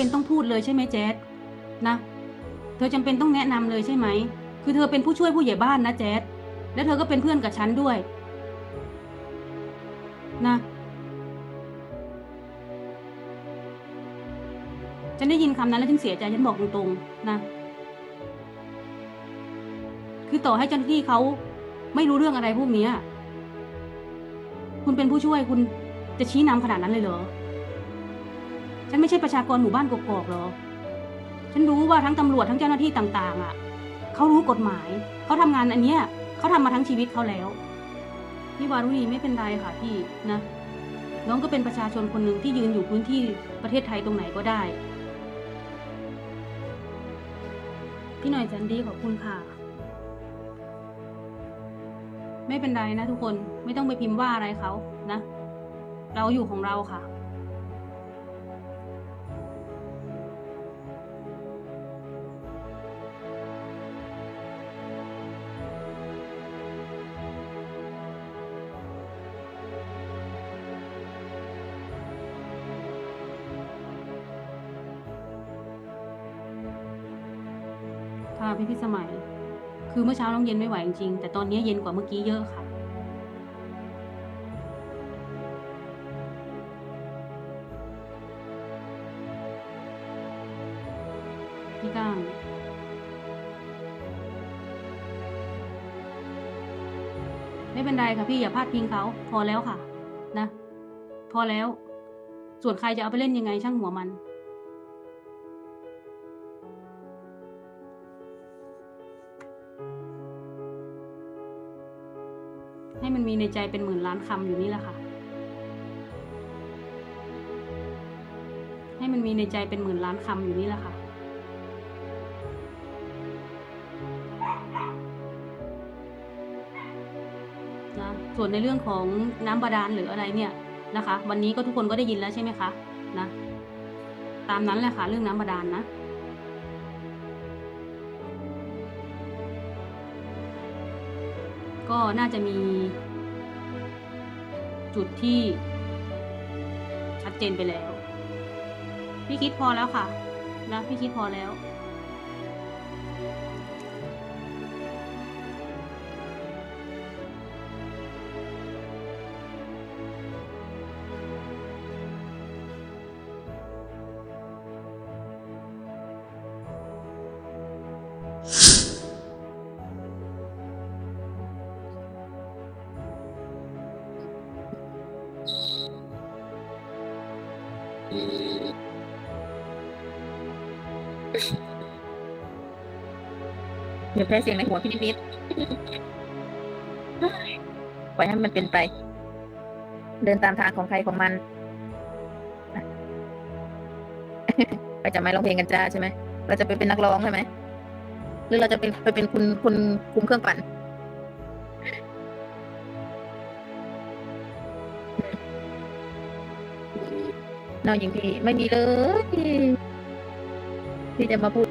เป็นต้องพูดเลยใช่ไหมแจ๊ดนะ เธอจำเป็นต้องแนะนำเลยใช่ไหม คือเธอเป็นผู้ช่วยผู้ใหญ่บ้านนะแจ๊ดและเธอก็เป็นเพื่อนกับฉันด้วย นะฉันได้ยินคำนั้นแล้วฉันเสียใจฉันบอกตรงๆนะ คือต่อให้เจ้าหน้าที่เขาไม่รู้เรื่องอะไรพวกนี้คุณเป็นผู้ช่วยคุณจะชี้นำขนาดนั้นเลยเหรอ ฉันไม่ใช่ประชากรหมู่บ้านกกอกหรอฉันรู้ว่าทั้งตำรวจทั้งเจ้าหน้าที่ต่าง ๆ อะเขารู้กฎหมาย เขาทำงานอันเนี้ยเขาทำมาทั้งชีวิตเขาแล้วพี่วารุณีไม่เป็นไรค่ะพี่นะน้องก็เป็นประชาชนคนหนึ่งที่ยืนอยู่พื้นที่ประเทศไทยตรงไหนก็ได้ พี่หน่อยแสนดีขอบคุณค่ะ ไม่เป็นไรนะทุกคนไม่ต้องไปพิมพ์ว่าอะไรเขานะ เราอยู่ของเราค่ะ ค่ะพี่พี่สมัย คือเมื่อเช้าน้องเย็นไม่ไหวจริงๆแต่ตอนนี้เย็นกว่าเมื่อกี้เยอะค่ะ พี่ก้างไม่เป็นไรค่ะพี่อย่าพลาดพิงเขาพอแล้วค่ะ นะ พอแล้ว ส่วนใครจะเอาไปเล่นยังไงช่างหัวมัน มีในใจเป็นหมื่นล้านคำอยู่นี่แหละค่ะ ให้มันมีในใจเป็นหมื่นล้านคำอยู่นี่แหละค่ะนะส่วนในเรื่องของน้ำบาดาลหรืออะไรเนี่ยนะคะ วันนี้ก็ทุกคนก็ได้ยินแล้วใช่ไหมคะนะ ตามนั้นแหละค่ะ เรื่องน้ำบาดาลนะก็น่าจะมี จุดที่ชัดเจนไปแล้ว พี่คิดพอแล้วค่ะ นะ พี่คิดพอแล้ว เดี๋ยวแพ้เสียงในหัวพี่นิดๆปล่อยให้มันเป็นไป เดินตามทางของใครของมันไปจะไม่ร้องเพลงกันจ้าใช่ไหม เราจะไปเป็นนักร้องใช่ไหม หรือเราจะเป็นไปเป็นคุณคุณคุมเครื่องปั่น นอกยิงพี่ไม่มีเลย ที่จะมาพูด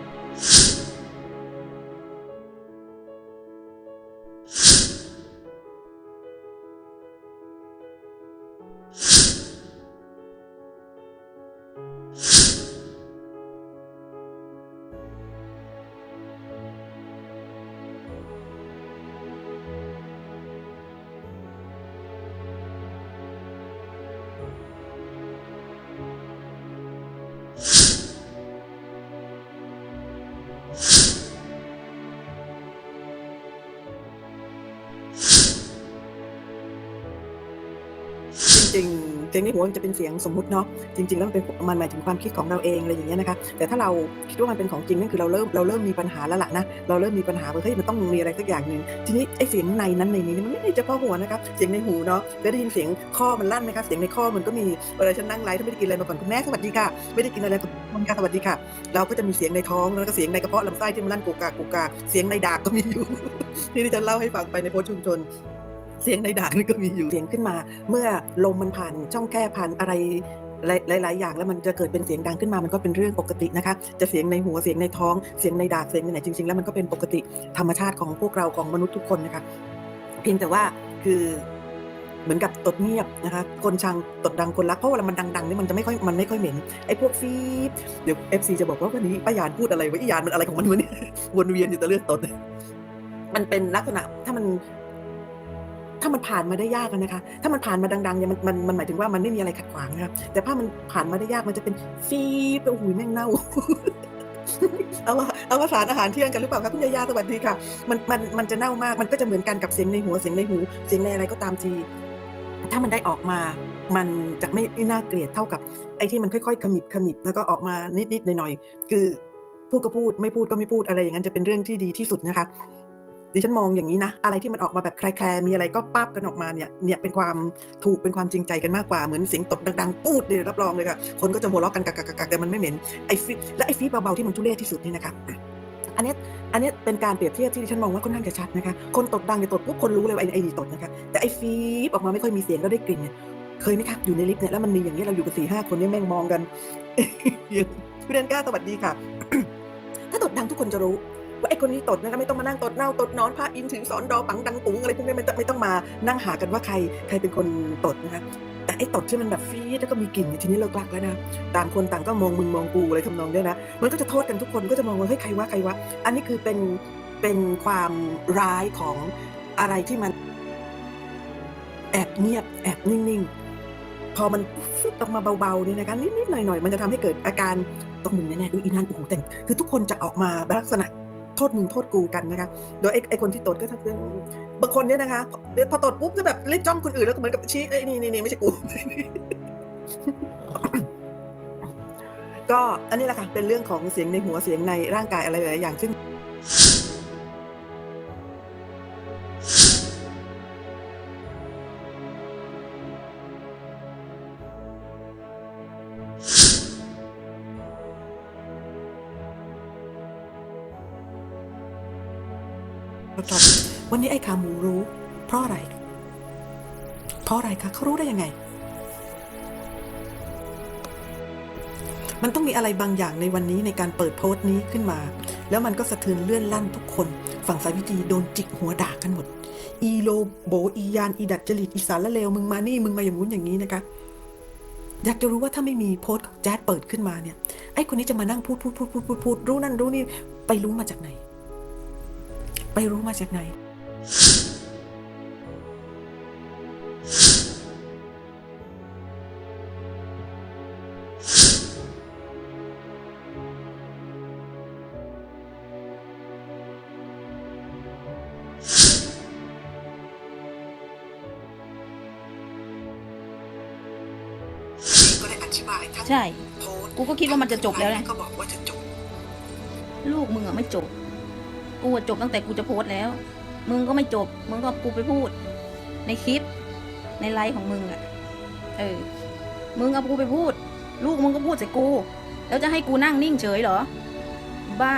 ริงๆเสียงในหัวมันจะเป็นเสียงสมมุติเนาะจริง ๆ แล้วมันเป็นมันหมายถึงความคิดของเราเองอะไรอย่างเงี้ยนะคะแต่ถ้าเราคิดว่ามันเป็นของจริงนั่นคือเราเริ่มเราเริ่มมีปัญหาแล้วล่ะนะเราเริ่มมีปัญหาว่าเฮ้ยมันต้องมีอะไรสักอย่างหนึ่งทีนี้ไอ้เสียงในนั้นในนี้มันไม่ได้เฉพาะหัวนะครับเสียงในหูเนาะเคยได้ยินเสียงข้อมันลั่นไหมครับเสียงในข้อมันก็มีเวลาฉันนั่งไลฟ์ถ้าไม่ได้กินอะไรมาก่อนคุณแม่สวัสดีค่ะไม่ได้กินอะไรคุณคุณค่ะสวัสดีค่ะ เราก็จะมีเสียงในท้องแล้วก็เสียงในกระเพาะลำไส้ที่มันลั่นกุกกากกุกกาเสียงในดากก็มีอยู่ที่ดิฉันเล่าให้ฟังไปในโพสชุมชน เสียงในด่างนี่ก็มีอยู่เสียงขึ้นมา เมื่อลมมันผ่านช่องแก้ผ่านอะไรหลายๆอย่างแล้วมันจะเกิดเป็นเสียงดังขึ้นมามันก็เป็นเรื่องปกตินะคะจะเสียงในหัวเสียงในท้องเสียงในดากเสียงในไหนจริง ๆ แล้วมันก็เป็นปกติธรรมชาติของพวกเราของมนุษย์ทุกคนนะคะเพียงแต่ว่าคือเหมือนกับตดเงียบนะคะคนชังตดดังคนรักเพราะเวลามันดังๆนี่มันจะไม่ค่อยมันไม่ค่อยเหม็นไอ้พวกฟีบเดี๋ยว FC จะบอกว่าวันนี้ป้ายานพูดอะไรวะอียานมันอะไรของมันวะเนี่ยวนเวียนอยู่แต่เรื่องตดมันเป็นลักษณะถ้ามัน ถ้ามันผ่านมาได้ยากนะคะ ถ้ามันผ่านมาดังๆเนี่ยมันมันมันหมายถึงว่ามันไม่มีอะไรขัดขวางนะครับแต่ถ้ามันผ่านมาได้ยากมันจะเป็นฟีบโอ้โหแม่งเน่าเอาละเอาละสารอาหารเที่ยงกันหรือเปล่าครับคุณยายาสวัสดีค่ะ มันมันมันจะเน่ามาก มันก็จะเหมือนกันกับเสียงในหัวเสียงในหู เสียงในอะไรก็ตามที ถ้ามันได้ออกมา มันจะไม่น่าเกลียดเท่ากับไอ้ที่มันค่อยๆขมิบขมิบแล้วก็ออกมานิดๆหน่อยๆคือพูดก็พูดไม่พูดก็ไม่พูดอะไรอย่างนั้นจะเป็นเรื่องที่ดีที่สุดนะคะ ดิฉันมองอย่างนี้นะ อะไรที่มันออกมาแบบแคร์มีอะไรก็ปั๊บกันออกมาเนี่ยเนี่ยเป็นความถูกเป็นความจริงใจกันมากกว่าเหมือนเสียงตดดังๆ ปูดเนี่ยรับรองเลยค่ะคนก็จะหัวเราะกันกักๆๆแต่มันไม่เหม็นไอ้ฟีและไอ้ฟีเบาๆที่มันทุเรศที่สุดนี่นะคะอันนี้อันนี้เป็นการเปรียบเทียบที่ดิฉันมองว่าค่อนข้างจะชัดนะคะคนตดดังเนี่ยตดปุ๊บคนรู้เลยว่าไอ้ไอ้นี่ตดนะคะแต่ไอ้ฟีบออกมาไม่ค่อยมีเสียงแล้วได้กลิ่นเนี่ยเคยไหมคะอยู่ในลิฟต์เนี่ยแล้วมันมีอย่างนี้เราอยู่กันสี่ห้าคนนี่แม่งมองกันคุณเดนก้าสวัสดีค่ะ ถ้าตดดังทุกคนจะรู้ ว่าไอ้คนนี้ตดนะคะไม่ต้องมานั่งตดเน่าตดนอนพระอินถึงสอนดอปังดังปุ๋งอะไรพวกนี้ไม่ต้องไม่ต้องมานั่งหากันว่าใครใครเป็นคนตดนะคะแต่ไอ้ตดที่มันแบบฟีดแล้วก็มีกลิ่นทีนี้เลิกลักแล้วนะต่างคนต่างก็มองมึงมองกูอะไรทำนองเนี้ยนะมันก็จะโทษกันทุกคนก็จะมองว่าเฮ้ยใครวะใครวะอันนี้คือเป็นเป็นความร้ายของอะไรที่มันแอบเงียบแอบนิ่งๆ พอมันฟึบออกมาเบาๆนี่นะคะนิดๆหน่อยๆ มันจะทำให้เกิดอาการต้องมึงแน่ๆดูอีนั่นโอ้โหแต่คือทุกคนจะออกมาลักษณะ โทษมึงโทษกูกันนะคะโดยไอ้ไอ้คนที่ตดก็ทำเบางคนเนี่ยนะคะพอตดปุ๊บก็แบบรีบจ้องคนอื่นแล้วก็เหมือนกับชี้ไอ้นี่นี่ไม่ใช่กูก็อันนี้แหละค่ะเป็นเรื่องของเสียงในหัวเสียงในร่างกายอะไรหลายอย่างซึ่ง จบวันนี้ไอ้ขาหมูรู้ เพราะอะไร เพราะอะไรคะเขารู้ได้ยังไง มันต้องมีอะไรบางอย่างในวันนี้ในการเปิดโพสต์นี้ขึ้นมา แล้วมันก็สะเทือนเลื่อนลั่นทุกคน ฝั่งสายวิธีโดนจิกหัวด่ากันหมด อีโลโบอียานอีดัดจริตอีสารละเลวมึงมานี่มึงมาอย่างงู้นอย่างนี้นะคะอยากจะรู้ว่าถ้าไม่มีโพสต์แจ๊ดเปิดขึ้นมาเนี่ย ไอ้คนนี้จะมานั่งพูดพูดพูดพูดพูดพูดรู้นั่นรู้นี่ไปรู้มาจากไหน ไปรู้มาจากไหน ก็ได้อธิบายทั้งใช่ โพสต์กูก็คิดว่ามันจะจบแล้วไงก็บอกว่าจะจบ ลูกมึงอะไม่จบ กูจบตั้งแต่กูจะโพสต์แล้ว มึงก็ไม่จบ มึงก็กูไปพูด ในคลิป ในไลฟ์ของมึงอะเออ มึงเอากูไปพูด ลูกมึงก็พูดใส่กู แล้วจะให้กูนั่งนิ่งเฉยเหรอ บ้า